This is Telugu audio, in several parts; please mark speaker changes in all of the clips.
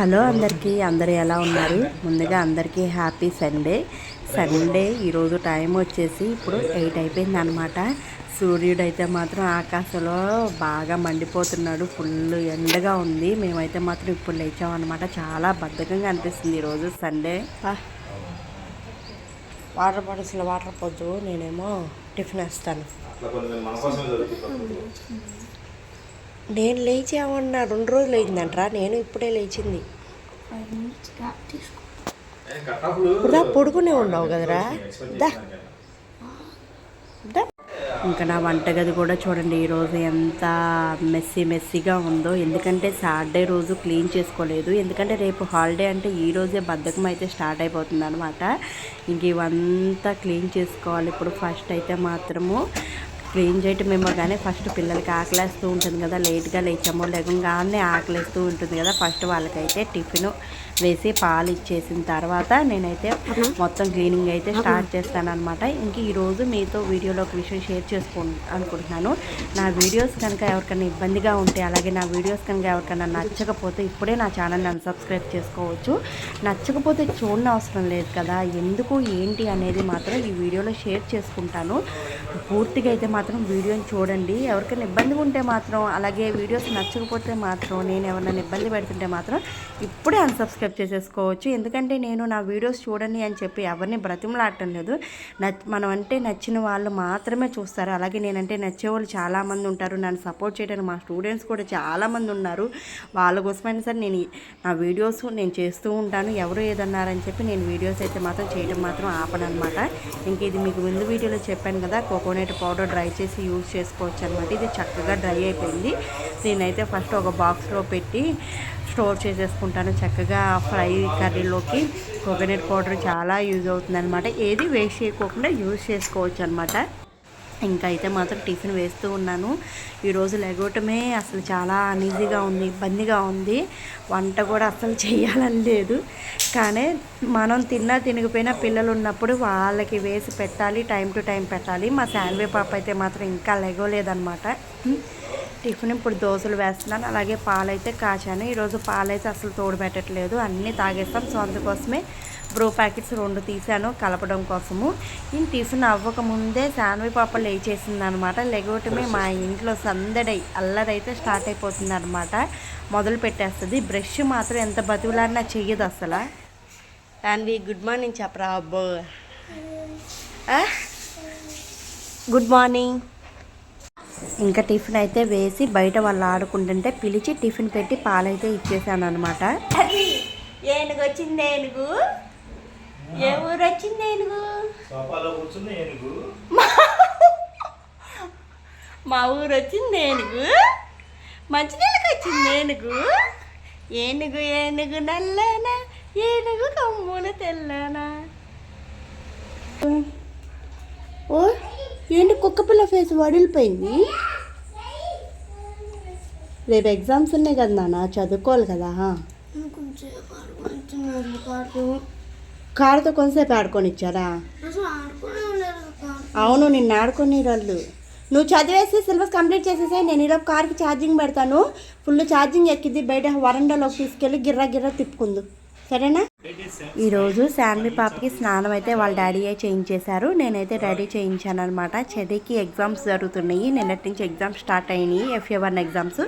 Speaker 1: హలో అందరికీ అందరూ ఎలా ఉన్నారు? ముందుగా అందరికీ హ్యాపీ సండే. సండే ఈరోజు టైం వచ్చేసి ఇప్పుడు ఎయిట్ అయిపోయింది అనమాట సూర్యుడు అయితే మాత్రం ఆకాశంలో బాగా మండిపోతున్నాడు. ఫుల్ ఎండగా ఉంది. మేమైతే మాత్రం ఇప్పుడు లేచామన్నమాట. చాలా బద్ధకంగా అనిపిస్తుంది ఈరోజు సండే. వాటర్ బాటిల్స్లో వాటర్ పొద్దు. నేనేమో టిఫిన్ వేస్తాను. నేను లేచామన్నా రెండు రోజులు అయిందంట్రా నేను ఇప్పుడే లేచింది. ఇప్పుడు పొడుకునే ఉన్నావు కదరా. దా. దా. ఇంకా నా వంటగది కూడా చూడండి ఈరోజు ఎంత మెస్సీ మెస్సీగా ఉందో. ఎందుకంటే సాటర్డే రోజు క్లీన్ చేసుకోలేదు. ఎందుకంటే రేపు హాలిడే అంటే ఈ రోజే బద్ధకం అయితే స్టార్ట్ అయిపోతుంది అనమాట ఇంక ఇవంతా క్లీన్ చేసుకోవాలి. ఇప్పుడు ఫస్ట్ అయితే మాత్రము క్లీన్ చేయటమేమో కానీ ఫస్ట్ పిల్లలకి ఆకలేస్తూ ఉంటుంది కదా లేట్గా లేచామో లేకుండానే ఆకలేస్తూ ఉంటుంది కదా ఫస్ట్ వాళ్ళకైతే టిఫిన్. వేసి పాలు ఇచ్చేసిన తర్వాత నేనైతే మొత్తం క్లీనింగ్ అయితే స్టార్ట్ చేస్తాను అనమాట ఇంక ఈరోజు మీతో వీడియోలో ఒక విషయం షేర్ చేసుకో అనుకుంటున్నాను. నా వీడియోస్ కనుక ఎవరికైనా ఇబ్బందిగా ఉంటే అలాగే నా వీడియోస్ కనుక ఎవరికైనా నచ్చకపోతే ఇప్పుడే నా ఛానల్ నన్ను సబ్స్క్రైబ్ చేసుకోవచ్చు. నచ్చకపోతే చూడని అవసరం లేదు కదా. ఎందుకు ఏంటి అనేది మాత్రం ఈ వీడియోలో షేర్ చేసుకుంటాను. పూర్తిగా అయితే మాత్రం వీడియోని చూడండి. ఎవరికైనా ఇబ్బందిగా ఉంటే మాత్రం అలాగే వీడియోస్ నచ్చకపోతే మాత్రం నేను ఎవరైనా ఇబ్బంది పెడుతుంటే మాత్రం ఇప్పుడే అన్సబ్స్క్రైబ్ చేసేసుకోవచ్చు. ఎందుకంటే నేను నా వీడియోస్ చూడండి అని చెప్పి ఎవరిని బ్రతిమలాడటం లేదు. మనం అంటే నచ్చిన వాళ్ళు మాత్రమే చూస్తారు. అలాగే నేనంటే నచ్చే వాళ్ళు చాలామంది ఉంటారు. నన్ను సపోర్ట్ చేయడానికి మా స్టూడెంట్స్ కూడా చాలామంది ఉన్నారు. వాళ్ళ కోసమైనా సరే నేను నా వీడియోస్ నేను చేస్తూ ఉంటాను. ఎవరు ఏదన్నారని చెప్పి నేను వీడియోస్ అయితే మాత్రం చేయడం మాత్రం ఆపనమాట ఇంక ఇది మీకు ముందు వీడియోలో చెప్పాను కదా కోకోనట్ పౌడర్ డ్రై చేసి యూజ్ చేసుకోవచ్చు అనమాట ఇది చక్కగా డ్రై అయిపోయింది. నేనైతే ఫస్ట్ ఒక బాక్స్లో పెట్టి స్టోర్ చేసేసుకుంటాను. చక్కగా ఫ్రై కర్రీలోకి కోకోనట్ పౌడర్ చాలా యూజ్ అవుతుంది అనమాట ఏది వేస్ట్ చేయకోకుండా యూజ్ చేసుకోవచ్చు అనమాట ఇంకా అయితే మాత్రం టిఫిన్ వేస్తూ ఉన్నాను. ఈరోజు లెగవటమే అసలు చాలా అనీజీగా ఉంది ఇబ్బందిగా ఉంది. వంట కూడా అసలు చేయాలని లేదు. కానీ మనం తిన్నా తినకపోయినా పిల్లలు ఉన్నప్పుడు వాళ్ళకి వేసి పెట్టాలి టైం టు టైం పెట్టాలి. మా శాన్వే పాప అయితే మాత్రం ఇంకా లెగోలేదనమాట టిఫిన్ ఇప్పుడు దోశలు వేస్తున్నాను అలాగే పాలైతే కాచాను. ఈరోజు పాలైతే అసలు తోడు పెట్టట్లేదు అన్నీ తాగేస్తాం సో అందుకోసమే బ్రూ ప్యాకెట్స్ రెండు తీసాను కలపడం కోసము. ఈ టిఫిన్ అవ్వక ముందే శాన్వి పాప లేచేసింది అనమాట లెగవటమే మా ఇంట్లో సందడై అల్లరైతే స్టార్ట్ అయిపోతుంది అనమాట మొదలు పెట్టేస్తుంది. బ్రష్ మాత్రం ఎంత బతుకులాడినా చెయ్యదు అసలు. శాన్వి గుడ్ మార్నింగ్ చెప్పరా అబ్బో? Good morning. ఇంకా టిఫిన్ అయితే వేసి బయట వాళ్ళు ఆడుకుంటుంటే పిలిచి టిఫిన్ పెట్టి పాలైతే ఇచ్చేసాను అనమాట ఏనుగు వచ్చింది ఏనుగు? ఏ ఊరు వచ్చింది ఏనుగు?
Speaker 2: సోఫాలో కూర్చుని ఏనుగు.
Speaker 1: మా ఊరు వచ్చింది ఏనుగు. మంచినీళ్ళకి వచ్చింది ఏనుగు. ఏనుగు ఏనుగు నల్లనా ఏనుగు కమ్మున తెల్లనా. ఓ ఏంటి కుక్కపిల్ల ఫేస్ వడిలిపోయింది? రేపు ఎగ్జామ్స్ ఉన్నాయి కదా నాన్న చదువుకోవాలి కదా కారుతో కొంతసేపు ఆడుకొని ఇచ్చారా అవును నిన్ను ఆడుకొని వాళ్ళు నువ్వు చదివేసి సిలబస్ కంప్లీట్ చేసేసాయి నేను ఈరోజు కార్కి ఛార్జింగ్ పెడతాను. ఫుల్ ఛార్జింగ్ ఎక్కింది బయట వరండాలోకి తీసుకెళ్ళి గిర్రా గిర్రా తిప్పుకుందు. సరేనా? ఈరోజు శాన్వి పాపకి స్నానం అయితే వాళ్ళ డాడీ చేయించేశారు. నేనైతే రెడీ చేయించాను అనమాట చెడికి ఎగ్జామ్స్ జరుగుతున్నాయి. నిన్నటి నుంచి ఎగ్జామ్స్ స్టార్ట్ అయినాయి. ఎఫ్ఏ వన్ ఎగ్జామ్స్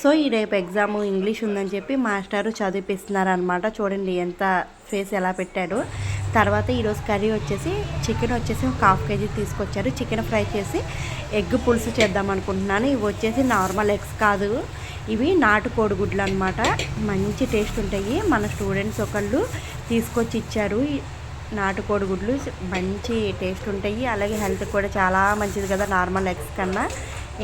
Speaker 1: సో ఈ రేపు ఎగ్జామ్ ఇంగ్లీష్ ఉందని చెప్పి మాస్టారు చదివిపిస్తున్నారు అనమాట చూడండి ఎంత ఫేస్ ఎలా పెట్టాడు. తర్వాత ఈరోజు కర్రీ వచ్చేసి చికెన్ వచ్చేసి ఒక హాఫ్ కేజీ తీసుకొచ్చారు. చికెన్ ఫ్రై చేసి ఎగ్ పులుసు చేద్దాం అనుకుంటున్నాను ఇవి వచ్చేసి నార్మల్ ఎగ్స్ కాదు. ఇవి నాటుకోడి గుడ్లు అనమాట మంచి టేస్ట్ ఉంటాయి. మన స్టూడెంట్స్ ఒకళ్ళు తీసుకొచ్చి ఇచ్చారు. నాటుకోడి గుడ్లు మంచి టేస్ట్ ఉంటాయి. అలాగే హెల్త్ కూడా చాలా మంచిది కదా నార్మల్ ఎగ్స్ కన్నా.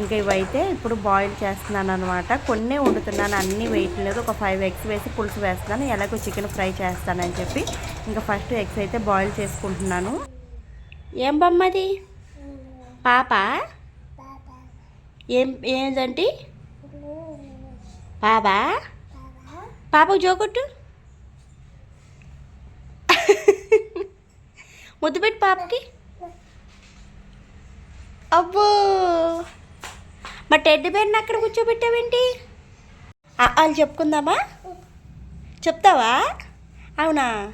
Speaker 1: ఇంకా ఇవైతే ఇప్పుడు బాయిల్ చేస్తున్నాను అనమాట కొన్నే వండుతున్నాను అన్నీ వేయట్లేదు ఒక ఫైవ్ ఎగ్స్ వేసి పులుసు వేస్తున్నాను. ఎలాగో చికెన్ ఫ్రై చేస్తానని చెప్పి ఇంకా ఫస్ట్ ఎగ్స్ అయితే బాయిల్ చేసుకుంటున్నాను. ఏం బొమ్మది పాప? ఏం ఏంటంటే బాబా? పాప జోకొట్టు. ముద్దు పెట్టి పాపకి. అబ్బో. మా టెడ్డి బేర్ని అక్కడ కూర్చోబెట్టావేంటి? వాళ్ళు చెప్పుకుందామా? చెప్తావా? అవునా?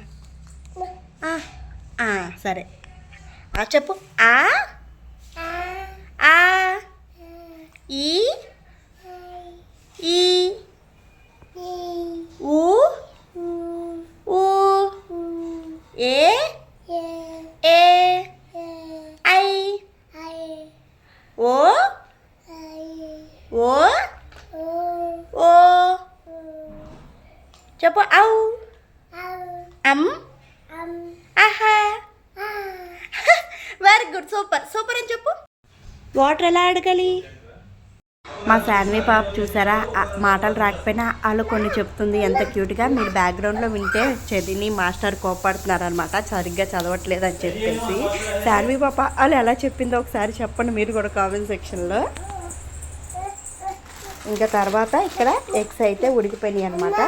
Speaker 1: ఆ, సరే. చెప్పు. ఆ? ఈ ఊ ఊ ఏ ఏ ఐ ఓ ఓ? ఓ? చెప్పు ఔ. అమ్ ఆహా వెరీ గుడ్ సూపర్ సూపర్ అని చెప్పు? వాటర్ ఎలా అడగాలి? మా శాన్వి పాప చూసారా? మాటలు రాకపోయినా వాళ్ళు కొన్ని చెప్తుంది. ఎంత క్యూట్గా మీరు బ్యాక్గ్రౌండ్లో వింటే చదిని మాస్టర్ కోపడుతున్నారనమాట సరిగ్గా చదవట్లేదు అని చెప్పేసి. శాన్వి పాప వాళ్ళు ఎలా చెప్పిందో ఒకసారి చెప్పండి. మీరు కూడా కామెంట్ సెక్షన్లో. ఇంకా తర్వాత ఇక్కడ ఎగ్స్ అయితే ఉడికిపోయినాయి అనమాట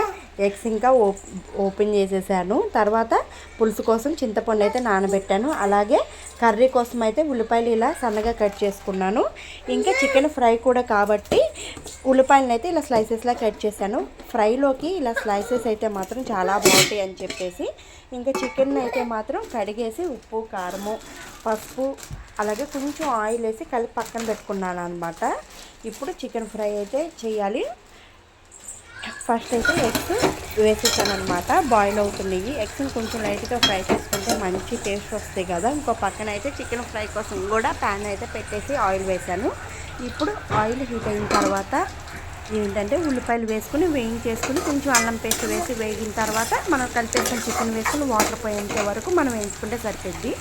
Speaker 1: ఎగ్స్ ఇంకా ఓప్ ఓపెన్ చేసేసాను. తర్వాత పులుసు కోసం చింతపండు అయితే నానబెట్టాను. అలాగే కర్రీ కోసం అయితే ఉల్లిపాయలు ఇలా సన్నగా కట్ చేసుకున్నాను. ఇంకా చికెన్ ఫ్రై కూడా కాబట్టి ఉల్లిపాయలను అయితే ఇలా స్లైసెస్లా కట్ చేశాను. ఫ్రైలోకి ఇలా స్లైసెస్ అయితే మాత్రం చాలా బాగుంటాయి అని చెప్పేసి ఇంకా చికెన్ అయితే మాత్రం కడిగేసి ఉప్పు కారము పసుపు అలాగే కొంచెం ఆయిల్ వేసి కలిపి పక్కన పెట్టుకున్నాను అనమాట ఇప్పుడు చికెన్ ఫ్రై అయితే చేయాలి. ఫస్ట్ అయితే ఎగ్స్ వేసేసాను అనమాట బాయిల్ అవుతున్నాయి. ఎగ్స్ కొంచెం లైట్గా ఫ్రై చేసుకుంటే మంచి టేస్ట్ వస్తాయి కదా. ఇంకో పక్కన అయితే చికెన్ ఫ్రై కోసం కూడా ప్యాన్ అయితే పెట్టేసి ఆయిల్ వేసాను. ఇప్పుడు ఆయిల్ హీట్ అయిన తర్వాత ఏంటంటే ఉల్లిపాయలు వేసుకుని వేయించేసుకుని కొంచెం అల్లం పేస్ట్ వేసి వేగిన తర్వాత మనం కలిపేసిన చికెన్ వేసుకుని వాటర్ పోయేంత వరకు మనం వేయించుకుంటే సరిపోద్ది.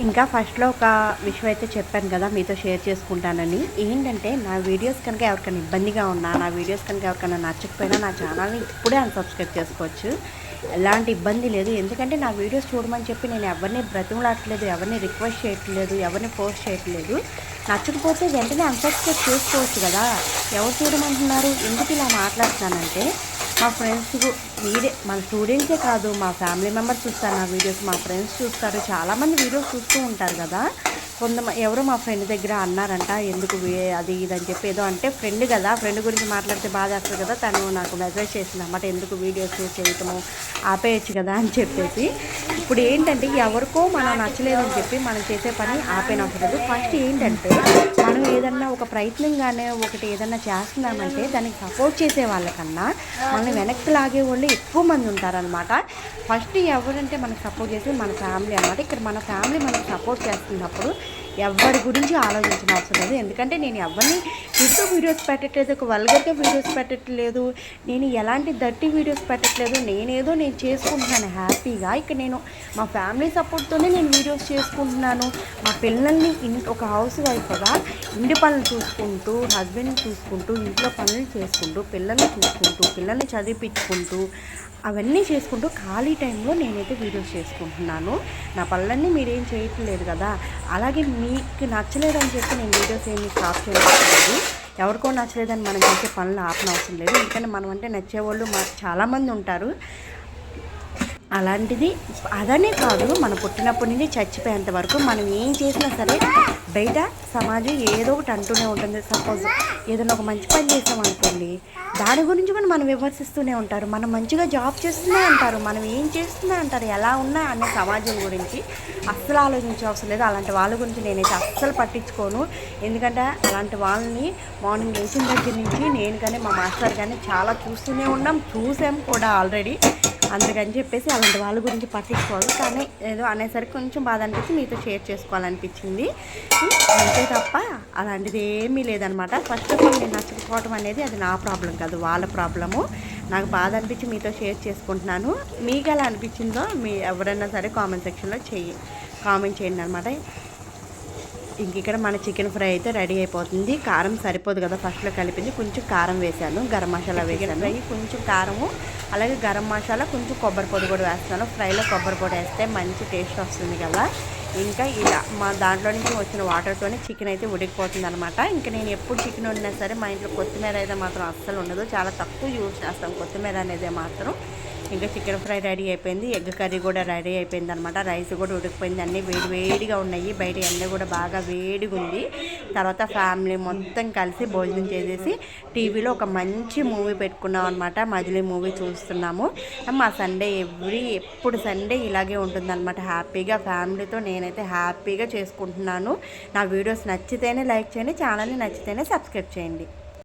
Speaker 1: ఇంకా ఫస్ట్లో ఒక విషయం అయితే చెప్పాను కదా మీతో షేర్ చేసుకుంటానని. ఏంటంటే నా వీడియోస్ కనుక ఎవరికైనా ఇబ్బందిగా ఉన్నా నా వీడియోస్ కనుక ఎవరికైనా నచ్చకపోయినా నా ఛానల్ని ఇప్పుడే అన్సబ్స్క్రైబ్ చేసుకోవచ్చు. ఎలాంటి ఇబ్బంది లేదు. ఎందుకంటే నా వీడియోస్ చూడమని చెప్పి నేను ఎవరిని బ్రతిమలాడట్లేదు ఎవరిని రిక్వెస్ట్ చేయట్లేదు ఎవరిని పోస్ట్ చేయట్లేదు. నచ్చకపోతే వెంటనే అన్సబ్స్క్రైబ్ చేసుకోవచ్చు కదా. ఎవరు చూడమంటున్నారు? ఎందుకు ఇలా మాట్లాడుతానంటే మా ఫ్రెండ్స్ మీరే మన స్టూడెంట్సే కాదు మా ఫ్యామిలీ మెంబర్స్ చూస్తారు నా వీడియోస్ మా ఫ్రెండ్స్ చూస్తారు చాలామంది వీడియోస్ చూస్తూ ఉంటారు కదా. కొంతమంది ఎవరో మా ఫ్రెండ్ దగ్గర అన్నారంట ఎందుకు అది ఇది అని చెప్పి. ఏదో అంటే ఫ్రెండ్ కదా ఫ్రెండ్ గురించి మాట్లాడితే బాధ వేస్తుంది కదా తను నాకు మెసేజ్ చేసింది అన్నమాట ఎందుకు వీడియోస్ చేయటము ఆపేయచ్చు కదా అని చెప్పేసి. ఇప్పుడు ఏంటంటే ఎవరికో మనం నచ్చలేదని చెప్పి మనం చేసే పని ఆపేనవసరం ఫస్ట్ ఏంటంటే మనం ఏదన్నా ఒక ప్రయత్నంగానే ఒకటి ఏదన్నా చేస్తున్నామంటే దానికి సపోర్ట్ చేసే వాళ్ళకన్నా మనల్ని వెనక్కి లాగే వాళ్ళు ఎక్కువ మంది ఉంటారనమాట ఫస్ట్ ఎవరంటే మనకు సపోర్ట్ చేసి మన ఫ్యామిలీ అనమాట ఇక్కడ మన ఫ్యామిలీ మనకు సపోర్ట్ చేస్తున్నప్పుడు ఎవరి గురించి ఆలోచించిన అవసరం లేదు. ఎందుకంటే నేను ఎవరిని తిడుతూ వీడియోస్ పెట్టట్లేదు ఒక వల్గర్గా వీడియోస్ పెట్టట్లేదు. నేను ఎలాంటి దట్టి వీడియోస్ పెట్టట్లేదు. నేనేదో నేను చేసుకుంటున్నాను హ్యాపీగా ఇక్కడ నేను మా ఫ్యామిలీ సపోర్ట్తోనే నేను వీడియోస్ చేసుకుంటున్నాను. మా పిల్లల్ని ఇన్ ఒక హౌస్ వైఫ్గా ఇంటి పనులు చూసుకుంటూ హస్బెండ్ని చూసుకుంటూ ఇంట్లో పనులు చేసుకుంటూ పిల్లల్ని చూసుకుంటూ పిల్లల్ని చదివించుకుంటూ అవన్నీ చేసుకుంటూ ఖాళీ టైంలో నేనైతే వీడియోస్ చేసుకుంటున్నాను. నా పనులన్నీ మీరేం చేయట్లేదు కదా. అలాగే మీకు నచ్చలేదని చెప్పి నేను వీడియోస్ ఏమి స్టాప్ చేయలేదు. ఎవరికో నచ్చలేదని మనం చేసే పనులు ఆపనవసరం లేదు. ఎందుకంటే మనం అంటే నచ్చేవాళ్ళు మా చాలామంది ఉంటారు. అలాంటిది అదనే కాదు మనం పుట్టినప్పటి నుంచి చచ్చిపోయేంత వరకు మనం ఏం చేసినా సరే బయట సమాజం ఏదో ఒకటి అంటూనే ఉంటుంది. సపోజ్ ఏదైనా ఒక మంచి పని చేసామనుకోండి దాని గురించి కూడా మనం విమర్శిస్తూనే ఉంటారు. మనం మంచిగా జాబ్ చేస్తూనే అంటారు మనం ఏం చేస్తున్నా అంటారు ఎలా ఉన్నా అనే సమాజం గురించి అస్సలు ఆలోచించే అవసరం లేదు. అలాంటి వాళ్ళ గురించి నేనైతే అస్సలు పట్టించుకోను. ఎందుకంటే అలాంటి వాళ్ళని మార్నింగ్ లేచిన దగ్గర నుంచి నేను కానీ మా మాస్టర్ కానీ చాలా చూస్తూనే ఉన్నాం. చూసాం కూడా ఆల్రెడీ. అందుకని చెప్పేసి అలాంటి వాళ్ళ గురించి పట్టించుకోవాలి కానీ ఏదో అనేసరికి కొంచెం బాధ అనిపించి మీతో షేర్ చేసుకోవాలనిపించింది. అంతే తప్ప అలాంటిది ఏమీ లేదనమాట. ఫస్ట్ ఆఫ్ ఆల్ నేను నచ్చకపోవడం అనేది అది నా ప్రాబ్లం కాదు వాళ్ళ ప్రాబ్లము. నాకు బాధ అనిపించి మీతో షేర్ చేసుకుంటున్నాను. మీకు ఎలా అనిపించిందో మీ ఎవరైనా సరే కామెంట్ సెక్షన్లో చెయ్యి కామెంట్ చేయండి అనమాట. ఇంక ఇక్కడ మన చికెన్ ఫ్రై అయితే రెడీ అయిపోతుంది. కారం సరిపోదు కదా ఫస్ట్లో కలిపింది. కొంచెం కారం వేసాను గరం మసాలా వేసాను ఫ్రై కొంచెం కారము అలాగే గరం మసాలా కొంచెం కొబ్బరి పొడి కూడా వేస్తాను. ఫ్రైలో కొబ్బరి పొడి వేస్తే మంచి టేస్ట్ వస్తుంది కదా. ఇంకా ఇలా మా దాంట్లో నుంచి వచ్చిన వాటర్తోనే చికెన్ అయితే ఉడికిపోతుంది అనమాట ఇంకా నేను ఎప్పుడు చికెన్ వండినా సరే మా ఇంట్లో కొత్తిమీర అయితే మాత్రం అస్సలు ఉండదు. చాలా తక్కువ యూజ్ చేస్తాం కొత్తిమీర అనేది మాత్రం. ఇంకా చికెన్ ఫ్రై రెడీ అయిపోయింది. ఎగ్ కర్రీ కూడా రెడీ అయిపోయింది అనమాట రైస్ కూడా ఉడికిపోయింది. అన్నీ వేడి వేడిగా ఉన్నాయి. బయట ఎండ కూడా బాగా వేడిగా ఉంది. తర్వాత ఫ్యామిలీ మొత్తం కలిసి భోజనం చేసేసి టీవీలో ఒక మంచి మూవీ పెట్టుకున్నాం అనమాట. మజిలీ మూవీ చూస్తున్నాము. మా సండే ఎవ్రీ ఎప్పుడు సండే ఇలాగే ఉంటుందన్నమాట హ్యాపీగా ఫ్యామిలీతో నేనైతే హ్యాపీగా చేసుకుంటున్నాను. నా వీడియోస్ నచ్చితేనే లైక్ చేయండి. ఛానల్ని నచ్చితేనే సబ్స్క్రైబ్ చేయండి.